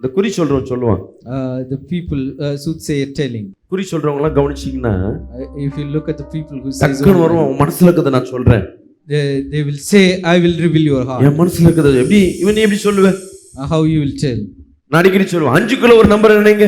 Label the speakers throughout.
Speaker 1: இந்த குறி சொல்றவன் சொல்லுவான்
Speaker 2: Uh, the people, uh, soothsayer telling.
Speaker 1: குறி சொல்றவங்க எல்லாம் கவனிச்சீங்கன்னா
Speaker 2: Uh, if you look at the people who says,
Speaker 1: டக்குன்னு வருவான் உன் மனசுல இருக்கிறத நான் சொல்றேன்
Speaker 2: they will say, I will reveal your heart.
Speaker 1: என் மனசுல இருக்கிறத எப்படி இவன் நீ எப்படி
Speaker 2: Uh, how you will tell.
Speaker 1: நான் அடிக்கடி சொல்லுவேன் அஞ்சுக்குள்ள ஒரு நம்பர் நினைங்க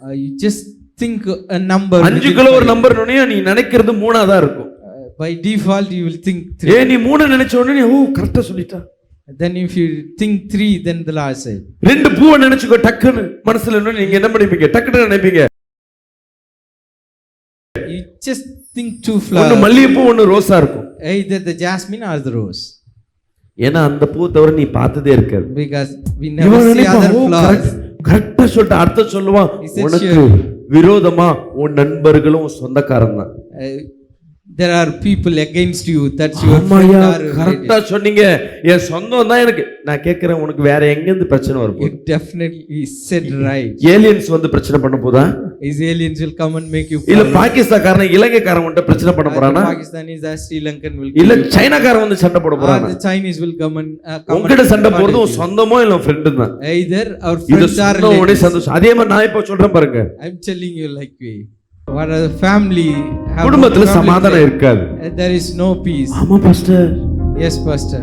Speaker 2: Uh, you just think a number.
Speaker 1: அஞ்சுக்குள்ள ஒரு நம்பர் நீ நினைக்கிறது மூணாதான் இருக்கும்
Speaker 2: Uh, by default, you will think three.
Speaker 1: ஏ நீ மூணு நினைச்ச உடனே ஓ கரெக்டா சொல்லிட்டா
Speaker 2: Then if you think three, then the last side.
Speaker 1: ரெண்டு பூவை நினைச்சுக்கோ டக்குன்னு மனசுல நீங்க என்ன பண்ணிப்பீங்க டக்குன்னு நினைப்பீங்க
Speaker 2: You just think two
Speaker 1: ஒண்ணு
Speaker 2: flowers.
Speaker 1: மல்லிகைப்பூ ஒண்ணு ரோஸா இருக்கும்
Speaker 2: Either the jasmine or the rose.
Speaker 1: ஏன்னா அந்த பூ தவிர நீ பார்த்ததே இருக்காது
Speaker 2: Because we never
Speaker 1: இவன்
Speaker 2: see other
Speaker 1: நினைப்பான், ஓ,
Speaker 2: flowers.
Speaker 1: correct- கரெக்டா சொல்லிட்டு அர்த்தம் சொல்லுவான் உனக்கு. விரோதமா உன் நண்பர்களும் சொந்தக்காரன் தான்
Speaker 2: Uh, there are people against you. That's your.
Speaker 1: கரெக்டா சொன்னீங்க என் சொந்தம் தான் எனக்கு நான் கேட்கிறேன் உனக்கு வேற எங்க இருந்து பிரச்சனை வரும்
Speaker 2: You definitely said right.
Speaker 1: Aliens வந்து பிரச்சனை பண்ண போதா
Speaker 2: Is aliens will come and make you
Speaker 1: இல்ல. பாகிஸ்தான்காரன் இலங்கைக்காரன் வந்துட்டு பிரச்சனை பண்ண போறானா
Speaker 2: or Sri Lankan will
Speaker 1: இல்ல. சைனாக்காரன் வந்து சண்டை போட போறானா
Speaker 2: the Chinese will come and uh, and
Speaker 1: சண்டை போறது உன். சொந்தமோ இல்ல ஃப்ரெண்டு தான்
Speaker 2: Either our friends are relatives.
Speaker 1: சந்தோஷம் அதே மாதிரி நான் இப்ப சொல்றேன் பாருங்க
Speaker 2: I'm telling you like we. Family? have
Speaker 1: குடும்பத்துல சமாதானம். இருக்காது
Speaker 2: Uh, is no peace.
Speaker 1: ஆமா பாஸ்டர்
Speaker 2: Yes, Pastor.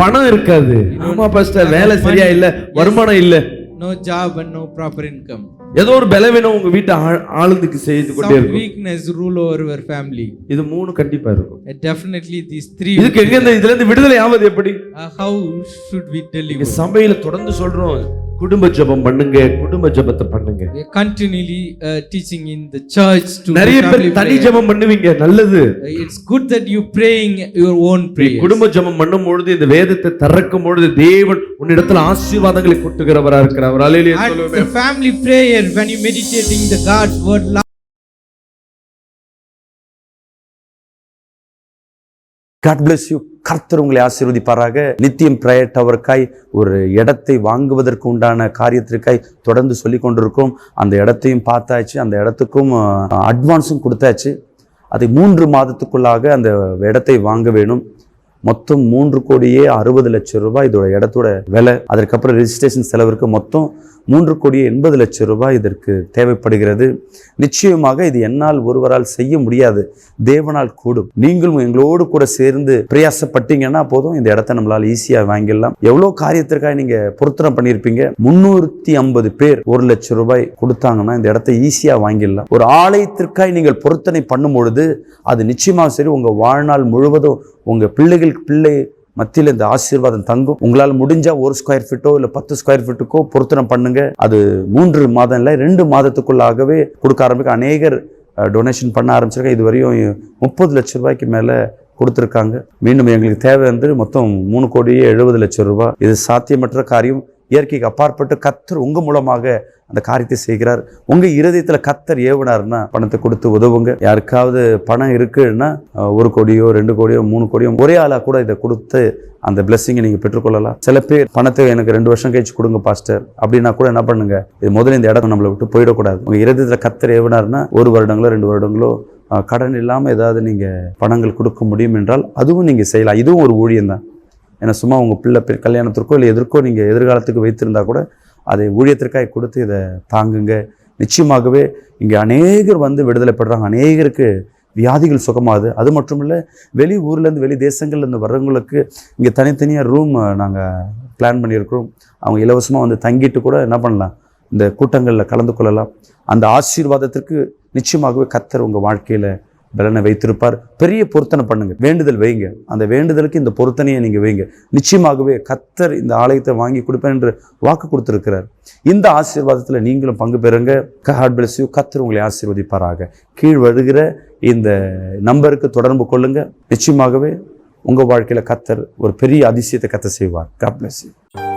Speaker 1: பணம் இருக்காது ஆமா பாஸ்டர் வேலை சரியா இல்ல வருமானம் இல்ல
Speaker 2: No job and no proper income.
Speaker 1: ஏதோ ஒரு பலவீனம் உங்க வீட்டை ஆளுந்துக்கு செய்து கொண்டே
Speaker 2: Some
Speaker 1: இருக்கும்
Speaker 2: weakness rule over your family.
Speaker 1: இது மூணு கண்டிப்பா இருக்கும்
Speaker 2: Uh, Definitely these three.
Speaker 1: இதுக்கு எங்க இந்த இதுல இருந்து விடுதலை ஆவது எப்படி
Speaker 2: Uh, how should we deliver?
Speaker 1: இங்க சபையில தொடர்ந்து சொல்றோம் குடும்ப ஜெபம் பண்ணுங்க குடும்ப ஜெபத்தை பண்ணுங்க
Speaker 2: We are continually uh, teaching in the church to
Speaker 1: நிறைய பேர் தனி. ஜெபம் பண்ணுவீங்க நல்லது
Speaker 2: Uh, It's good that you praying your own
Speaker 1: நீ
Speaker 2: prayers.
Speaker 1: குடும்ப ஜெபம் பண்ணும் பொழுது இந்த வேதத்தை திறக்கும் பொழுது தேவன் உன்னிடத்துல ஆசீர்வாதங்களை கொட்டுகிறவரா இருக்கிறவர் சொல்லுவேன்
Speaker 2: the family prayer, when you meditating the God's word,
Speaker 3: God bless you கர்த்தர் உங்களை ஆசீர்வதிப்பாராக. நித்தியம் பிரயர் டவருக்காய் ஒரு இடத்தை வாங்குவதற்கு உண்டான காரியத்திற்காய் தொடர்ந்து சொல்லி கொண்டிருக்கோம் அந்த இடத்தையும் பார்த்தாச்சு. அந்த இடத்துக்கும் அட்வான்ஸும் கொடுத்தாச்சு. அதை மூன்று மாதத்துக்குள்ளாக அந்த இடத்தை வாங்க வேணும். மொத்தம் மூன்று கோடியே அறுபது லட்சம் ரூபாய் இதோட இடத்தோட விலை. அதற்கப்புறம் ரெஜிஸ்ட்ரேஷன் செலவிற்கு மொத்தம் மூன்று கோடியே எண்பது லட்சம் ரூபாய் இதற்கு தேவைப்படுகிறது. நிச்சயமாக இது என்னால் ஒருவரால் செய்ய முடியாது. தேவனால் கூடும். நீங்களும் எங்களோடு கூட சேர்ந்து பிரயாசப்பட்டீங்கன்னா போதும். இந்த இடத்த நம்மளால் ஈஸியாக வாங்கிடலாம். எவ்வளோ காரியத்திற்காக நீங்கள் பொருத்தனை பண்ணியிருப்பீங்க? முந்நூற்றி ஐம்பது பேர் ஒரு லட்சம் ரூபாய் கொடுத்தாங்கன்னா இந்த இடத்த ஈஸியாக வாங்கிடலாம். ஒரு ஆலயத்திற்காய் நீங்கள் பொருத்தனை பண்ணும் பொழுது அது நிச்சயமாக சரி. உங்கள் வாழ்நாள் முழுவதும் உங்கள் பிள்ளைகளுக்கு பிள்ளை மத்தியில் இந்த ஆசீர்வாதம் தங்கும். உங்களால் முடிஞ்சா ஒரு ஸ்கொயர் ஃபீட்டோ இல்லை பத்து ஸ்கொயர் ஃபீட்டுக்கோ பொருத்தனை பண்ணுங்க. அது மூன்று மாதம் இல்லை ரெண்டு மாதத்துக்குள்ளாகவே கொடுக்க ஆரம்பிக்க. அநேகர் டொனேஷன் பண்ண ஆரம்பிச்சிருக்காங்க. இது வரையும் முப்பது லட்ச ரூபாய்க்கு மேலே கொடுத்துருக்காங்க. மீண்டும் எங்களுக்கு தேவை வந்து மொத்தம் மூணு கோடியே எழுபது லட்சம் ரூபாய் இது சாத்தியமற்ற காரியம். இயற்கைக்கு அப்பாற்பட்டு கத்தர் உங்கள் மூலமாக அந்த காரியத்தை செய்கிறார். உங்கள் இருதயத்தில் கத்தர் ஏவுனார்னா பணத்தை கொடுத்து உதவுங்க. யாருக்காவது பணம் இருக்குன்னா ஒரு கோடியோ ரெண்டு கோடியோ மூணு கோடியோ ஒரே ஆளாக கூட இதை கொடுத்து அந்த பிளெஸ்ஸிங்கை நீங்கள் பெற்றுக்கொள்ளலாம். சில பேர் பணத்தை எனக்கு ரெண்டு வருஷம் கழிச்சு கொடுங்க பாஸ்டர் அப்படின்னா கூட என்ன பண்ணுங்க? இது முதல்ல இந்த இடம் நம்மளை விட்டு போயிடக்கூடாது. உங்கள் இருதயத்தில் கத்தர் ஏவுனாருன்னா ஒரு வருடங்களோ ரெண்டு வருடங்களோ கடன் இல்லாமல் ஏதாவது நீங்கள் பணங்கள் கொடுக்க முடியும் என்றால் அதுவும் நீங்கள் செய்யலாம். இதுவும் ஒரு ஊழியம் தான் ஏன்னா சும்மா உங்கள் பிள்ளை கல்யாணத்திற்கோ இல்லை எதற்கோ நீங்கள் எதிர்காலத்துக்கு வைத்திருந்தா கூட அதை ஊழியத்திற்காக கொடுத்து இதை தாங்குங்க. நிச்சயமாகவே இங்கே அநேகர் வந்து விடுதலை பெறுறாங்க அநேகருக்கு வியாதிகள் சுகமாகுது. அது மட்டும் இல்லை வெளி ஊர்லேருந்து வெளி தேசங்கள்லேருந்து வர்றவங்களுக்கு இங்கே தனித்தனியாக ரூம் நாங்கள் பிளான் பண்ணியிருக்கிறோம். அவங்க இலவசமாக வந்து தங்கிட்டு கூட என்ன பண்ணலாம்? இந்த கூட்டங்களில் கலந்து கொள்ளலாம். அந்த ஆசீர்வாதத்திற்கு நிச்சயமாகவே கத்தர் உங்கள் வாழ்க்கையில் பலனை வைத்திருப்பார். பெரிய பொருத்தனை பண்ணுங்க. வேண்டுதல் வைங்க. அந்த வேண்டுதலுக்கு இந்த பொருத்தனையை நீங்கள் வைங்க. நிச்சயமாகவே கத்தர் இந்த ஆலயத்தை வாங்கி கொடுப்பேன் என்று வாக்கு கொடுத்துருக்கிறார். இந்த ஆசீர்வாதத்தில் நீங்களும் பங்கு பெறுங்க. ஹார்ட் பிளஸ் யூ கத்தர் உங்களை ஆசீர்வதிப்பாராக. கீழ் வருகிற இந்த நம்பருக்கு தொடர்பு கொள்ளுங்க. நிச்சயமாகவே உங்கள் வாழ்க்கையில் கத்தர் ஒரு பெரிய அதிசயத்தை கத்த செய்வார். God bless you